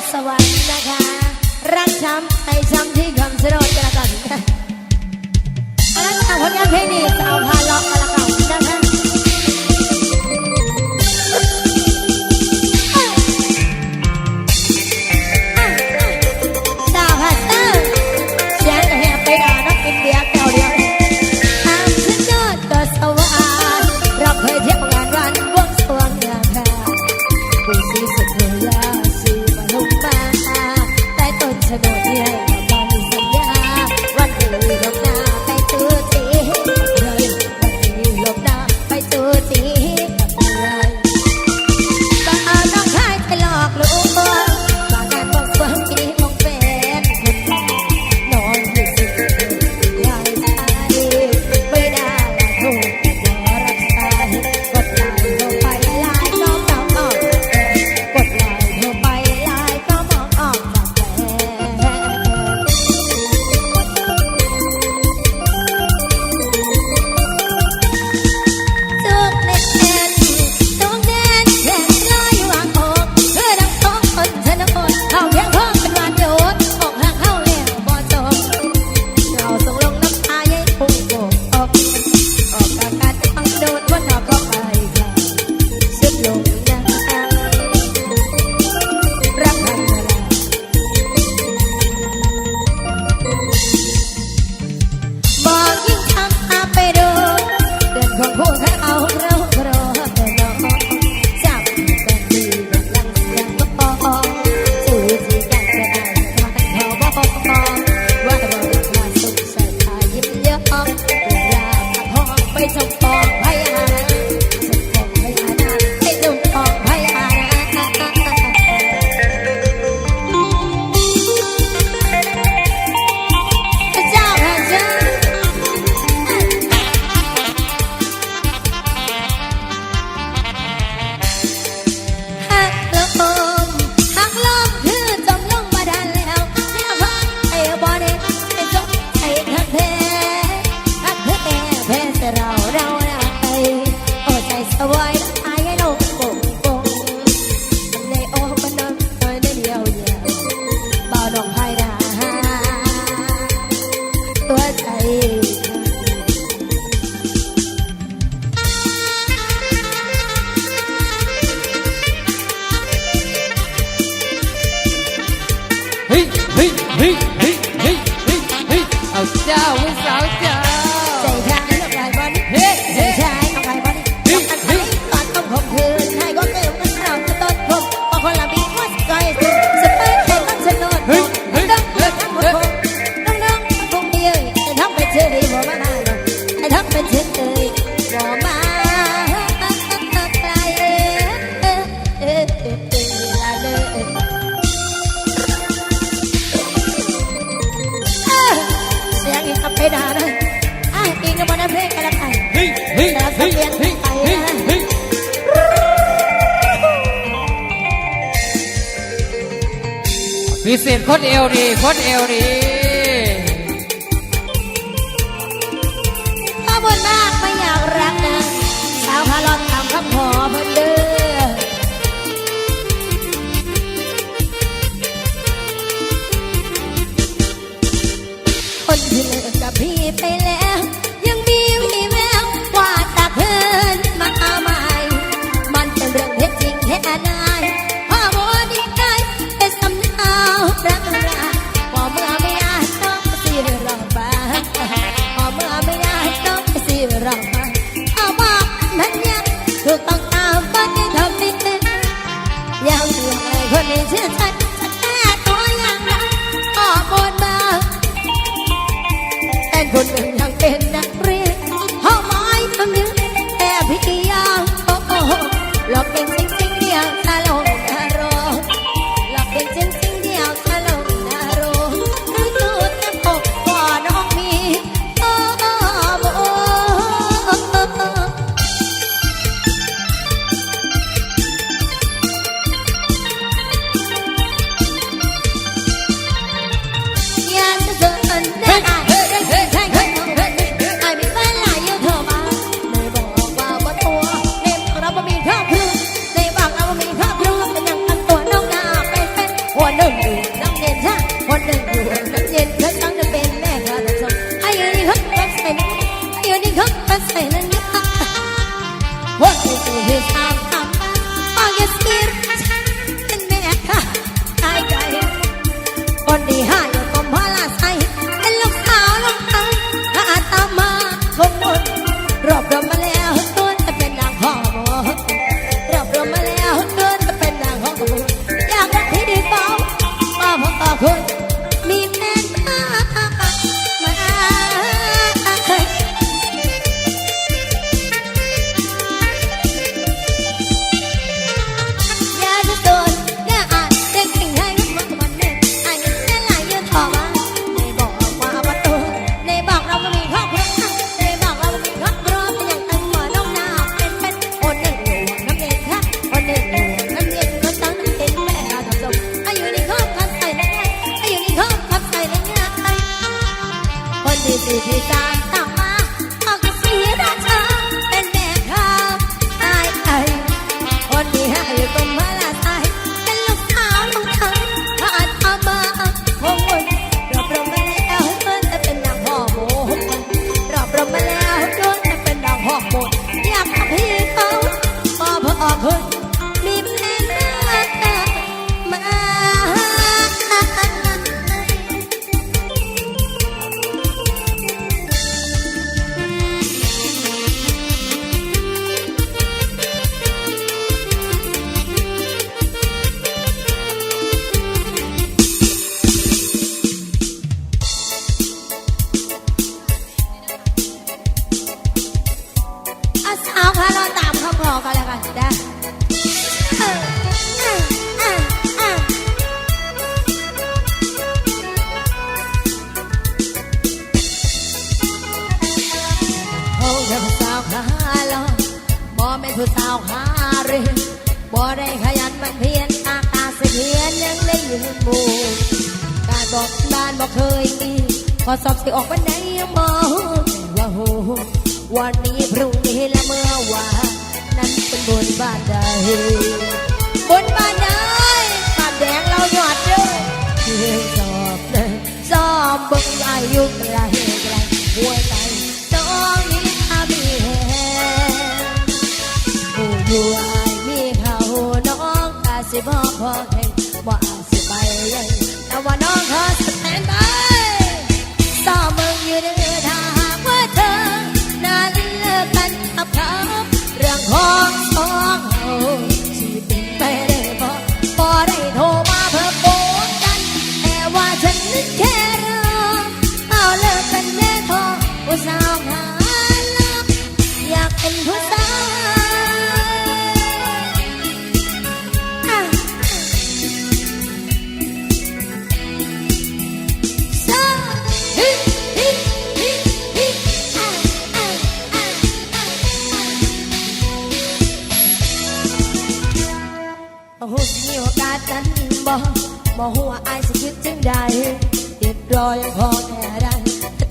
ดสวัสดีนะคะ รักช้ำใจช้ำที่กำสโนดกันละกัก็ตามผลงานเพลงนี้อาพาล็อกมานละกัน It's a fall. เฮ้ยเฮ้ยเฮ้ยเฮ้ยเฮ้ยเอาเจ้าวิส พิเศษโคตรเอวดีโคตรเอวดี บนบ้านไอ้ปานแดงเราหยอดเด้อเพียงสอบเด้อสอบบึงอายุไกลไกลหัวใจต้องนิทามีแหงผู้อยู่อายมีเขาน้องกะสิบ่พอแข่งบ่าสิไปยัง บ่บ่หัวอายสิคิดจังใดติดรอยพอแค่ได้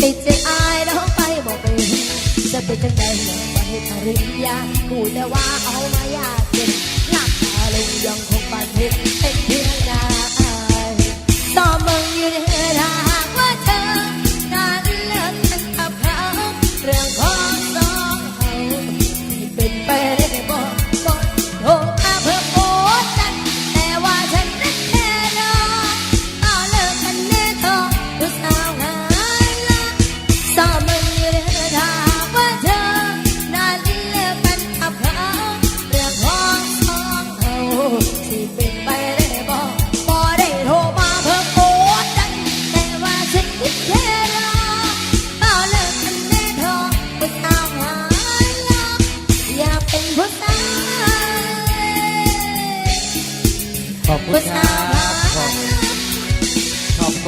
ติดใจอายแล้วไปบ่ไปจะเป็นจังใดแล้วไปปริยากูแต่ว่าเอามายากเย็นหนักตาลงยังคงปันเพชร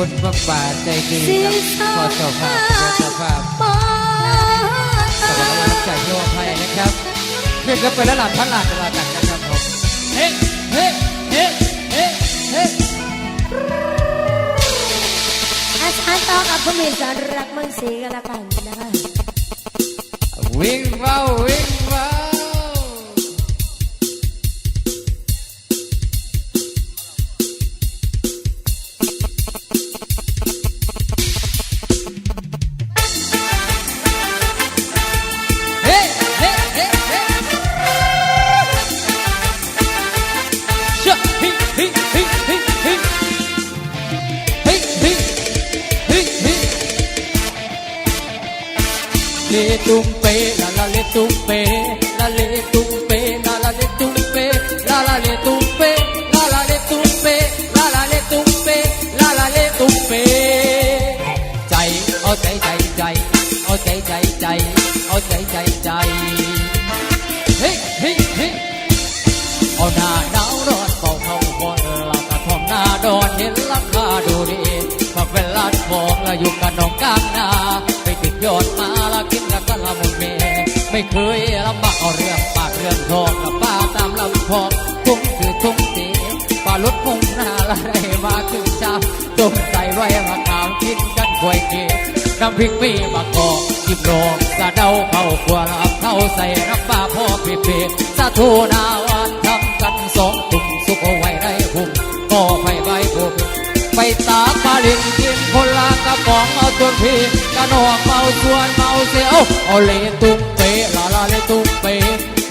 คนบักป่าใจดีครับขอสภาพขอสภาพขอบคุณจากโยมไทยนะครับเรียกกันไปแล้วหลับทั้งหลับตลอดนะครับผมเฮ้เฮ้เฮ้เฮ้เฮ้อาจารย์ต้องกับผู้มีสารักมังสีกันละกันนะครับวิ่งเบาวิ่ง ตุงเปลาลาเลตุงเปลาเลตุงเปลาลาเลตุงเปลาลาเลตุงเปลาลาเลตุงเปลาลาเลตุงเปลาลาเลตุงเปใจเอาใจใจใจเอาใจใจใจเอาใจใจใจเฮ้เฮ้เฮ้เอาหน้าหนาวร้อนเป่าเขาบนหลักระทอมหน้าดอนเห็นราคาดูดีฝักเวลาทองและอยู่กันน้องกลางนาไปติดยอด ไม่เคยลำบากเอาเรื่องปากเรื่องทองกับป้าตามลำพองทุ่งคือทุ่งเสีป้าลดมุ่งหน้าละได้มาครึ่งชามต้มใส่ไว้มาขาวกินกันกล้วยเกน้ำพริกมีมะกอกจิบโลงสะเดาเข้าขัวลับเข้าใส่น้ำปลาพ่อเปียๆสะทูนาวันทำกันสองตุ่มสุกเอาไว้ได้พุ่มก็ไฟใบพุ่มไปตาปลาลิงกินคนละกระป๋องเอาจนพี่กระนอกเมาชวนเมาเสียวเอาเลตุ้ง เปลาลาเลตุ้งเป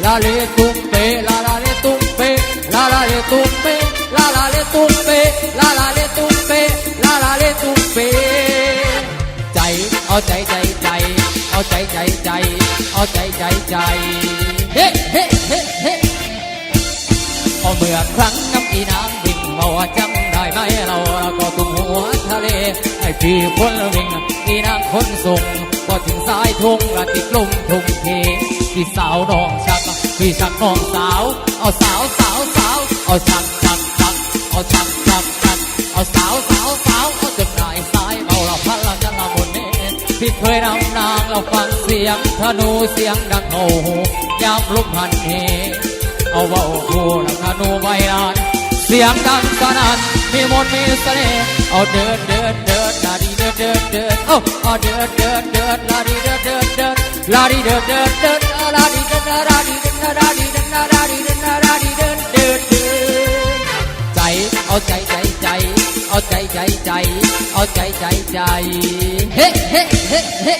ลาเลตุ้งเปลาลาเลตุ้งเปลาลาเลตุ้งเปลาลาเลตุ้งเปลาลาเลตุ้งเปลาลาเลตุ้งเปใจเอาใจใจใจเอาใจใจใจเอาใจใจใจเฮ้เฮ้เฮ้เฮ้เอาเมื่อครั้งน้ำอีน้ำดิ่งมาว่าจำได้ไหมเราเราก็ตุ้มหัวทะเลไอ้พี่คนวิ่งอีน้ำคนส่ง ก็ถึงสายทงละติดลมทงเทพี่สาวน้องชักพี่ชักน้องสาว เอาสาวสาวสาวเอาชักชักชักเอาชักชักชักเอาสาวสาวสาวเอาจนได้สายเมาเราพันละจะละมนเนพี่เคยนำนางเราฟังเสียงธนูเสียงดังโอ้โหยามลุกหันเหเอาเว่าคู่นักธนูใบลานเสียงดังสนั่นมีมนต์มีเสน่ห์เอาเดินเดินเดิน เดินเดินเดินเอาเอาเดินเดินเดินลาดีเดินเดินเดินลาดีเดินเดินเดินลาดีเดินลาดีเดินลาดีเดินลาดีเดินลาดีเดินเดินเดินใจเอาใจใจใจเอาใจใจใจเอาใจใจใจเฮ้เฮ้เฮ้เฮ้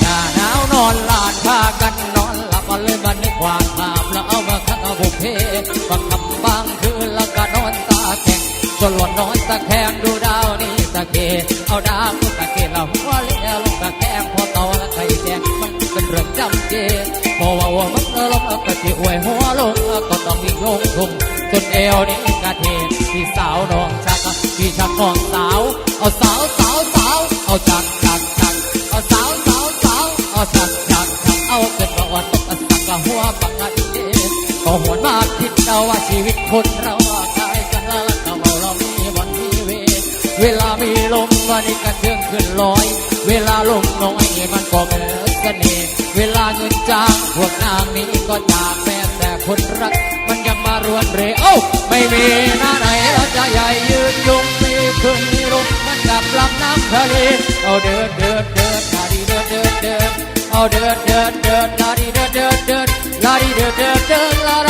หน้าหนาวนอนลานพากันนอนหลับเลยมานึกวาดภาพแล้วเอามาขังเอาบุพเพบางคำบางคืนแล้วก็นอนตาแข็ง จนหล่นนอนตะแคงดูดาวนี่ตะเกเอาดาวตะเกเราหัวเลี้ยลงตะแคงพอตาละไข่แดงมันเป็นเรื่องจำเจพอว่าว่ามันลงก็จะอวยหัวลงก็ต้องวิ่งลงทุ่งจนเอวนี่กะเทพี่สาวน้องชักพี่ชักน้องสาวเอาสาว ขึ้นลอย เวลาลมน้อยมันก็เกิดเสน่ห์เวลาเงินจางพวกนางนี้ก็จากแม้แต่คนรัก มันยังมารวนเรเอ้าไม่มีหน้าไหนเราจะใหญ่ยืนยงมีคืนมีลมมันกับลำน้ำทะเลเอาเดินเดินเดินนาดีเดินเดินเดินเอาเดินเดินเดินลาดีเดินเดินเดินลาดีเดินเดินเดินลา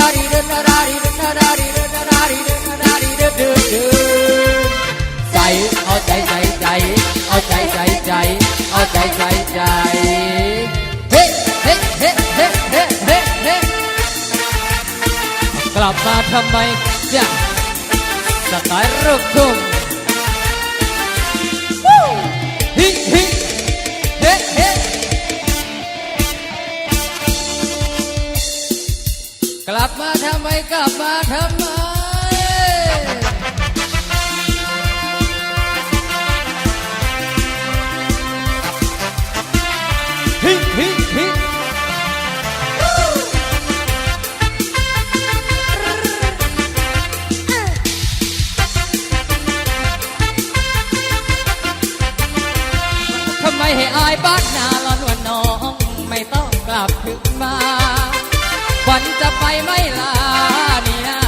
ใจใจใจ เฮ้เฮ้เฮ้เฮ้เฮ้เฮ้เฮ้กลับมาทำไมจ้ะสไตล์ลูกทุ่งฮิฮิเฮ้เฮ้กลับมาทำไมกลับมาทำไม มาวันจะไปไม่ลานี่นา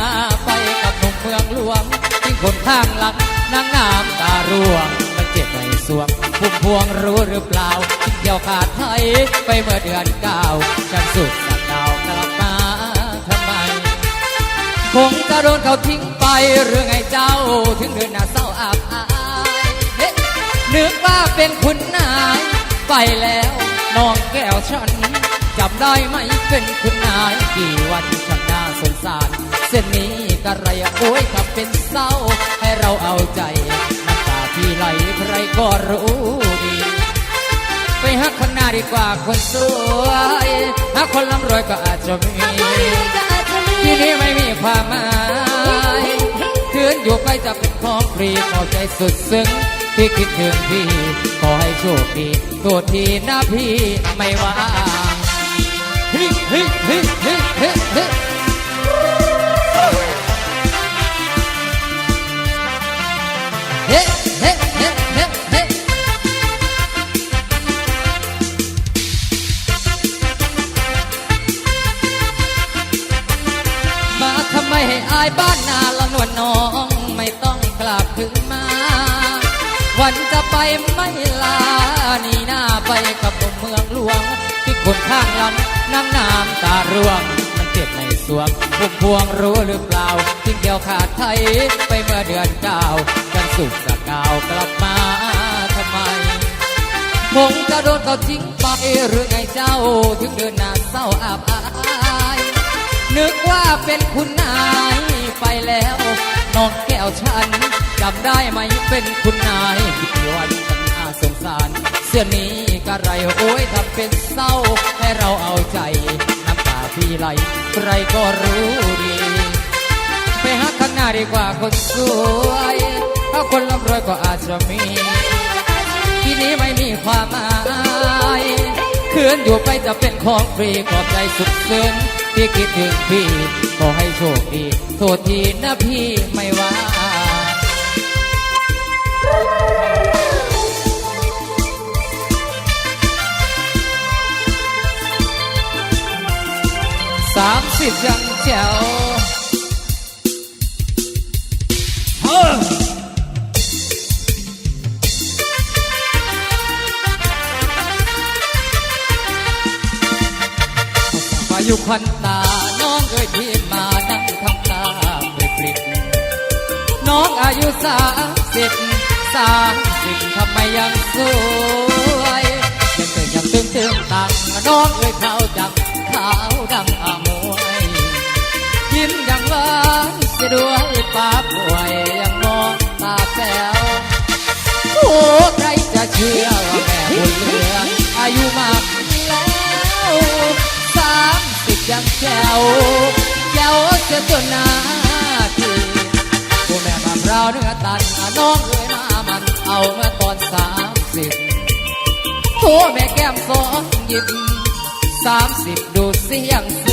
ไปกับหนุ่มเมืองหลวงทิ้งคนข้างหลังนางน้ำตาร่วงมันเจ็บในสวงพุ่มพวงรู้หรือเปล่าเกี่ยวขาดไทยไปเมื่อเดือนเก้าฉันสุดสักดาวกลับมาทำไม คงจะโดนเขาทิ้งไปหรือไงเจ้าถึงเดินหน้าเศร้าอับอายเฮ้นึกว่าเป็นคุณนายไปแล้วน้องแก้วฉัน จำได้ไหมเป็นคุณนายกี่วันฉันน่าสงสาร เส้นนี้กระไรโอ้ยขับเป็นเศร้า ให้เราเอาใจน้ำตาที่ไหลใครก็รู้ดี ไปหักข้างหน้าดีกว่าคนสวยถ้าคนร่ำรวยก็อาจจะมีที่นี้ไม่มีความหมายคืนอยู่ไปจะเป็นของฟรีขอบใจสุดซึ้งที่คิดถึงพี่ ขอให้โชคดีตัวทีนะพี่ไม่ว่า ฮ้ยเฮ้ยเฮ้ยเฮ้ยเฮ้ยเฮ้ยเฮ้เฮ้เฮ้เฮ้เฮ้มาทำไมให้อายบ้านนาละนวลน้องไม่ต้องกลับถึงมา วันจะไปไม่ลานี่หน้าไปกับเมืองหลวงที่คนข้างลำ น้ำน้ำตาร่วงมันเจ็บในสวงพวกพวงรู้หรือเปล่าทิ้งเดียวขาดไทยไปเมื่อเดือนเก้ากันสุกสกาวกลับมาทำไมคงจะโดนเขาทิ้งไปหรือไงเจ้าถึงเดินหน้าเศร้าอาบอายนึกว่าเป็นคุณนายไปแล้วน้องแก้วฉันจำได้ไหมเป็นคุณนายคิดวันกันน่าสงสาร สื้อนี้กะไรโอ้ยทำเป็นเศร้า ให้เราเอาใจ น้ำตาพี่ไหลใครก็รู้ดี ไปหาข้างหน้าดีกว่าคนสวยถ้าคนร่ำรวยก็อาจจะมี ที่นี้ไม่มีความหมายคืนอยู่ไปจะเป็นของฟรีขอบใจสุดซึ้งที่คิดถึงพี่ ขอให้โชคดี โทษทีนะพี่ไม่ว่า สามสิบยังแจ๋วเฮ้อพายุควันตา น้องเอ่ยพี่มานั่งทำตาเปลิกปลิกน้องอายุสามสิบสามสิบทำไมยังสวยยังเกิดยังตึงตึงตังน้องเอ่ยเขาจับ ขาวดำอามวย ยิ้มยังหวานเสียด้วยป้าป่วยยังมองตาแป๋วโอ้ใครจะเชื่อว่าแม่บุญเหลืองอายุมากแล้วสามสิบยังแจ๋วแจ๋วเสียจนหนาทีโอ้แม่มะพร้าเนื้อตันน้องเอ๋ยมามันเอาเมื่อตอนสามสิบโอ้แม่แก้มสองยิบ สามสิบดูเสียงส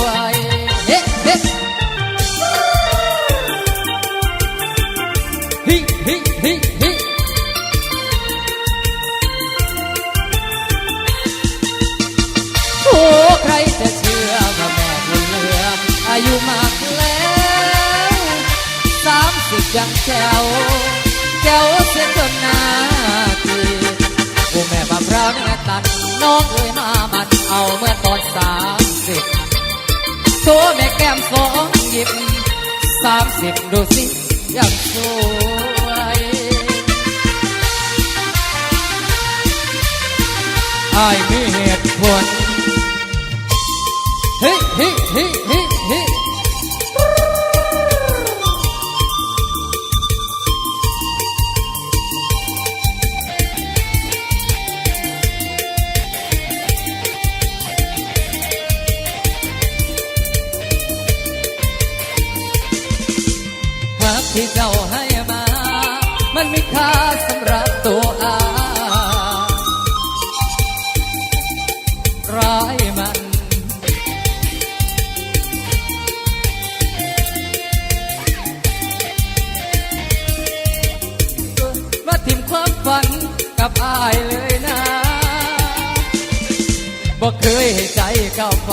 วยเฮ้เฮ้ฮิฮิฮิฮิโอ้ใครจะเชื่อว่าแม่บุญเหลืออายุมากแล้วสามสิบยังแจ๋วแจ๋วเสียจนนาทีโอ้แม่มะพร้าเนื้อตันน้องเอ้ยมามันเอาเมื่อตอนสามสิบโทแม่แก้มสองหยิบสามสิบดูสิยังสวยไอายมีเหตุผลเฮ้ยเฮ้ยเฮ้ยเฮ้ อายเลยนะบอกเคยให้ใจก้าไป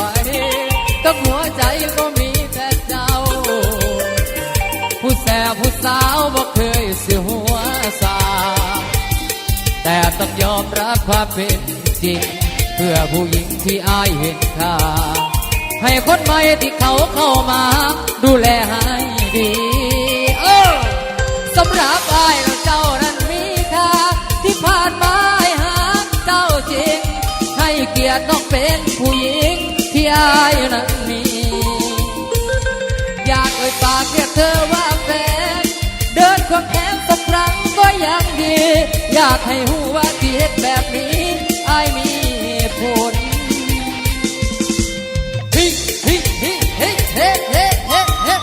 กับหัวใจก็มีแต่เจ้า ผู้แสบผู้สาวบอกเคยเสียหัวสา แต่ต้องยอมรับความเป็นจริง เพื่อผู้หญิงที่อายเห็นค่าให้คนใหม่ที่เขาเข้ามา ดูแลให้ดี เออสำหรับอาย ยดต้องเป็นผู้หญิงที่อายนั้นมี อยากเอ่ยปากเรียกเธอว่าแฟน เดินควงแขนสักครั้งก็ยังดี อยากให้หูว่าที่เฮ็ดแบบนี้อายมีผลเฮ้เฮ้เฮ้เฮ้เฮ้เฮ้เฮ้เฮ้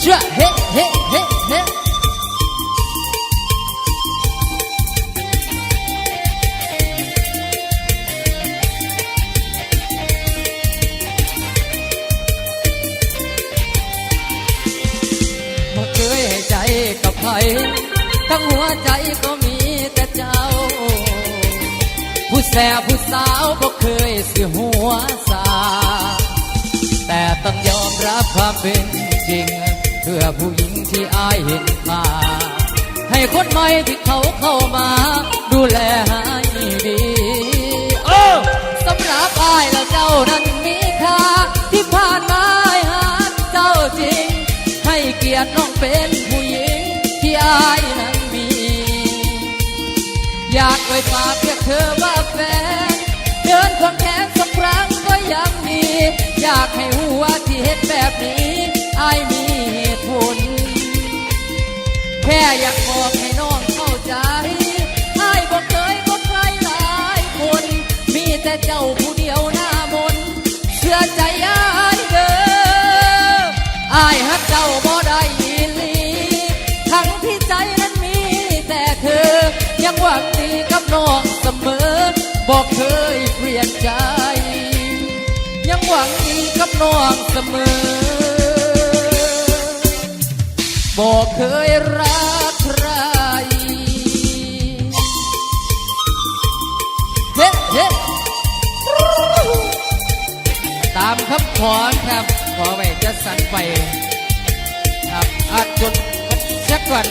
เชื่อเฮ้ายเห็นค่าให้คนใหม่ที่เขาเข้ามา ดูแลให้ดีโอ้สำหรับอายและเจ้านั้นมีค่าที่ผ่านมาอายหาเจ้าจริง ให้เกียรติน้องเป็นผู้หญิงที่อายนั้นมี อยากไว้ฝากเรียกเธอว่าแฟนเดินควงแขน อยากบอกให้น้องเข้าใจอายบอกเคยบอกใครหลายคน มีแต่เจ้าผู้เดียวหน้ามน เชื่อใจอายเด้ออายฮักเจ้าบ่ได้อีหลีทั้งที่ใจนั้นมีแต่เธอ ยังหวังดีกับน้องเสมอ บอกเคยเปลี่ยนใจ ยังหวังดีกับน้องเสมอ บอกเคยรักใคร เฮ้เฮ้ตามคำขอครับ ขอไว้จะสั่นไปครับอาจจดเช็คก่อน